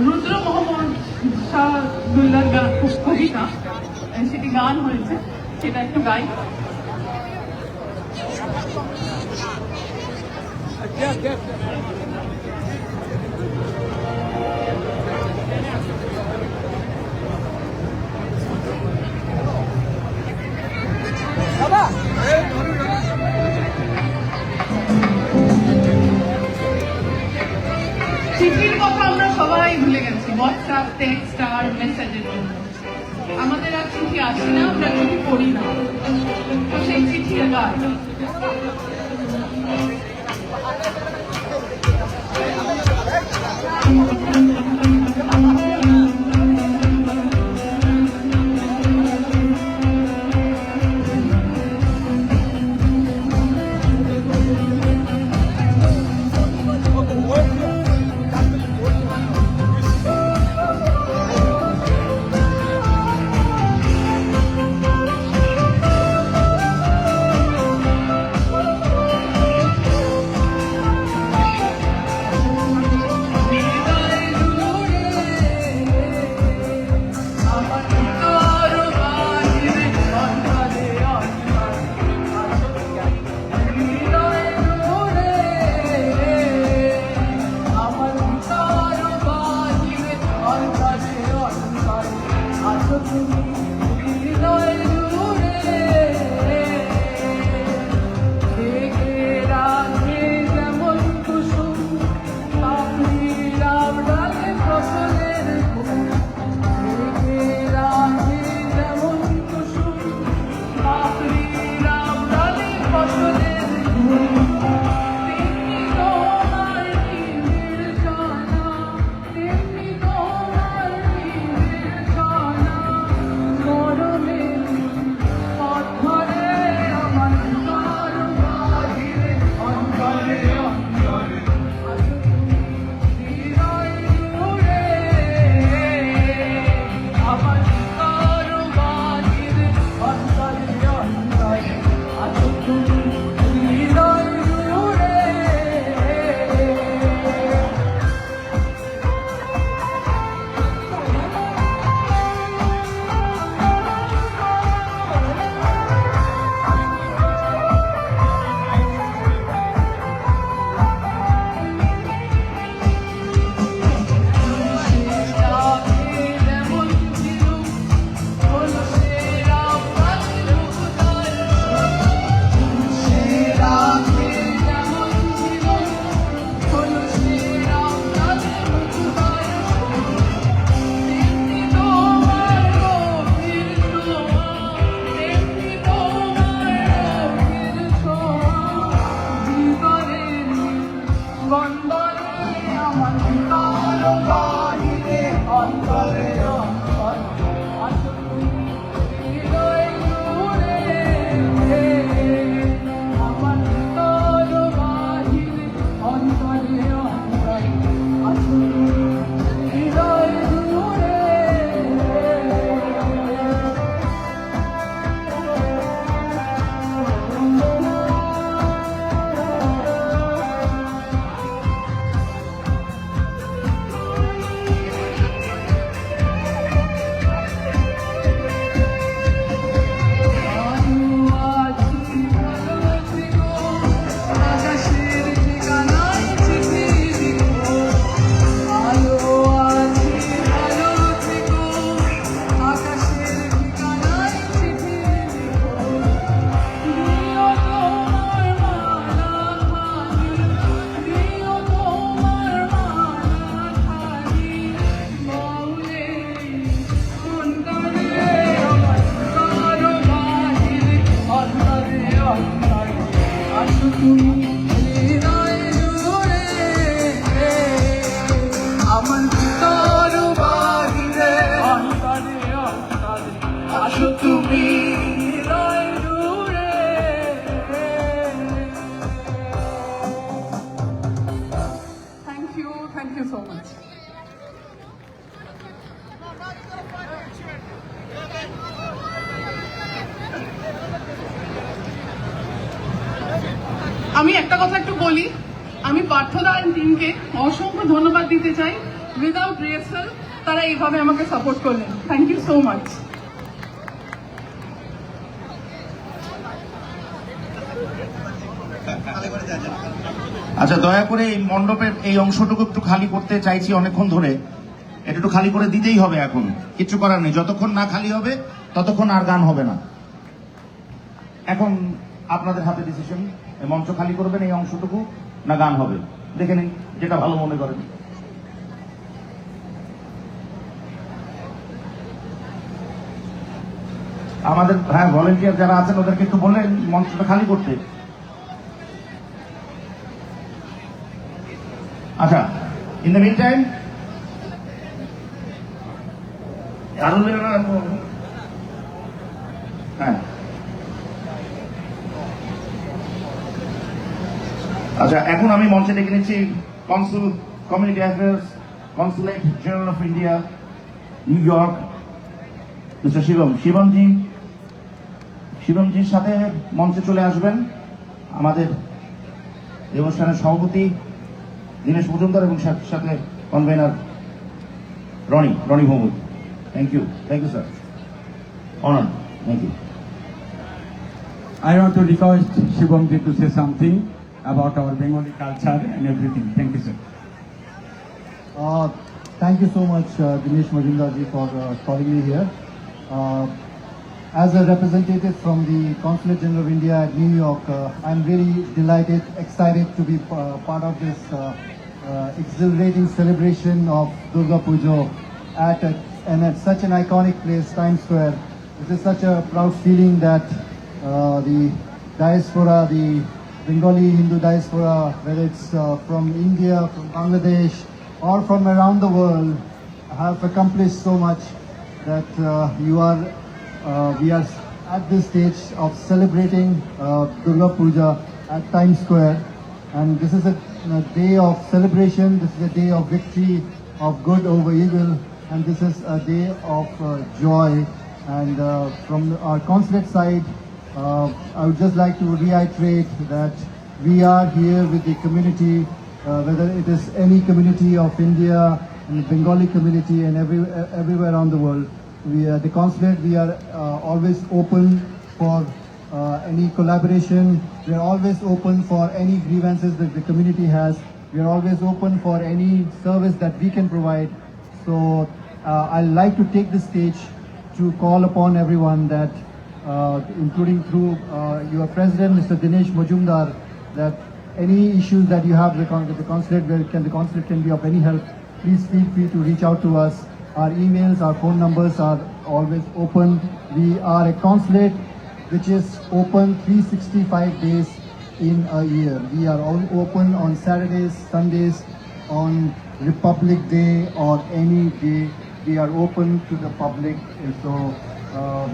রুদ্র মোহাম্মদ শাহদুল্লার গান কবিতা সেটি গান হয়েছে সেটা একটু গাই আচ্ছা yeah. হোয়াটসঅ্যাপ টেক্সট আর মেসেজের জন্য আমাদের আর চিঠি আসে না, আমরা চিঠি পড়ি না। তো সেই চিঠি এবার going. আমি একটা কথা একটু বলি। আমি পার্থদা টিমকে অসংখ্য ধন্যবাদ দিতে চাই। উইদাউট রিহার্সাল তারা এইভাবে আমাকে সাপোর্ট করলেন। থ্যাংক ইউ সো মাচ আচ্ছা দয়া করে এই মণ্ডপের এই অংশটুকু একটু খালি করতে চাইছি অনেকক্ষণ ধরে। এটা একটু খালি করে দিতেই হবে এখন। কিছু করার নেই। যতক্ষণ না খালি হবে, ততক্ষণ আর গান হবে না। এখন আপনাদের হাতে ডিসিশন মঞ্চ খালি করবেন এই অংশটুকু না গান হবে? দেখে নিন যেটা ভালো মনে করেন। আমাদের হ্যাঁ ভলেন্টিয়ার যারা আছেন ওদেরকে একটু বললেন মঞ্চটা খালি করতে। আচ্ছা ইন দ্য মিন টাইম আরও হ্যাঁ। আচ্ছা এখন আমি মঞ্চে ডেকে নিচ্ছি consul community affairs consulate general of India New York mister Shivam, Shivamji, শিবমজির সাথে মঞ্চে চলে আসবেন আমাদের এই অনুষ্ঠানের সভাপতি দীনেশ মজুমদার এবং সাথে convener Rony Rony Bhowmik. Thank you thank you sir honour thank you I want to request Shubhamji to say something. About our Bengali culture and everything. Thank you, sir. Uh, Thank you so much, uh, Dinesh Majumdarji, for uh, calling me here. Uh, As a representative from the Consulate General of India at New York, uh, I'm very delighted, excited to be uh, part of this uh, uh, exhilarating celebration of Durga Puja at a, and at such an iconic place, Times Square. It is such a proud feeling that uh, the diaspora, the Bengali Hindu diaspora, whether it's uh, from India, from Bangladesh, or from around the world, have accomplished so much that uh, you are, uh, we are at this stage of celebrating uh, Durga Puja at Times Square. And this is a, a day of celebration, this is a day of victory, of good over evil, and this is a day of uh, joy. And uh, from our consulate side, uh, I would just like to reiterate that we are here with the community, uh, whether it is any community of India, and the Bengali community, and every, everywhere around the world. We, uh, the consulate, we are uh, always open for uh, any collaboration. We are always open for any grievances that the community has. We are always open for any service that we can provide. So uh, I'd like to take this stage to call upon everyone that, uh, including through uh, your president, Mr. Dinesh Majumdar, that any issues that you have with the con- with the consulate, where can the consulate can be of any help, please feel free to reach out to us. Our emails, our phone numbers are always open. We are a consulate which is open 365 days in a year. We are all open on Saturdays, Sundays, on Republic Day or any day. We are open to the public. So uh,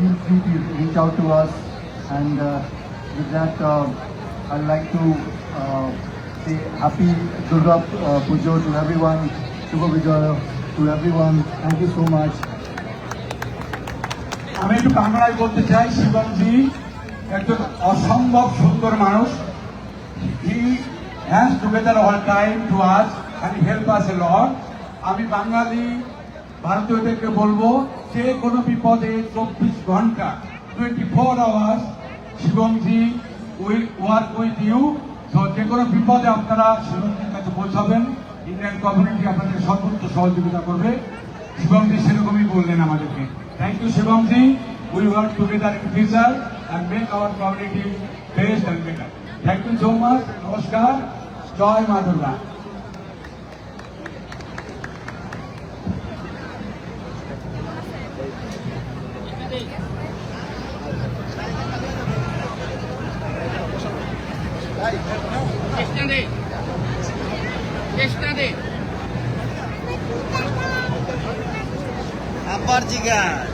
feel free to reach out to us. And uh, with that, uh, I'd like to uh, say happy Durga uh, Puja to everyone, Shubha Vijaya to everyone. Thank you so much. আমি একটু বাংলায় বলতে চাই শিবমজি একজন অসম্ভব সুন্দর মানুষ he has together all time to us and help us a lot আমি বাঙালি ভারতীয়দেরকে বলব যে কোনো বিপদে চব্বিশ ঘণ্টা twenty four hours Shivamji will work with you তো যে কোনো বিপদে আপনারা শিবমজির কাছে পৌঁছাবেন। ইন্ডিয়ান কমিউনিটি আপনাদের সর্বোচ্চ সহযোগিতা করবে। শিবমজি সেরকমই বললেন আমাদেরকে। Thank you Shivamji. We work together in future and make our community best and better thank you so much নমস্কার। জয় মা দুর্গা। guys.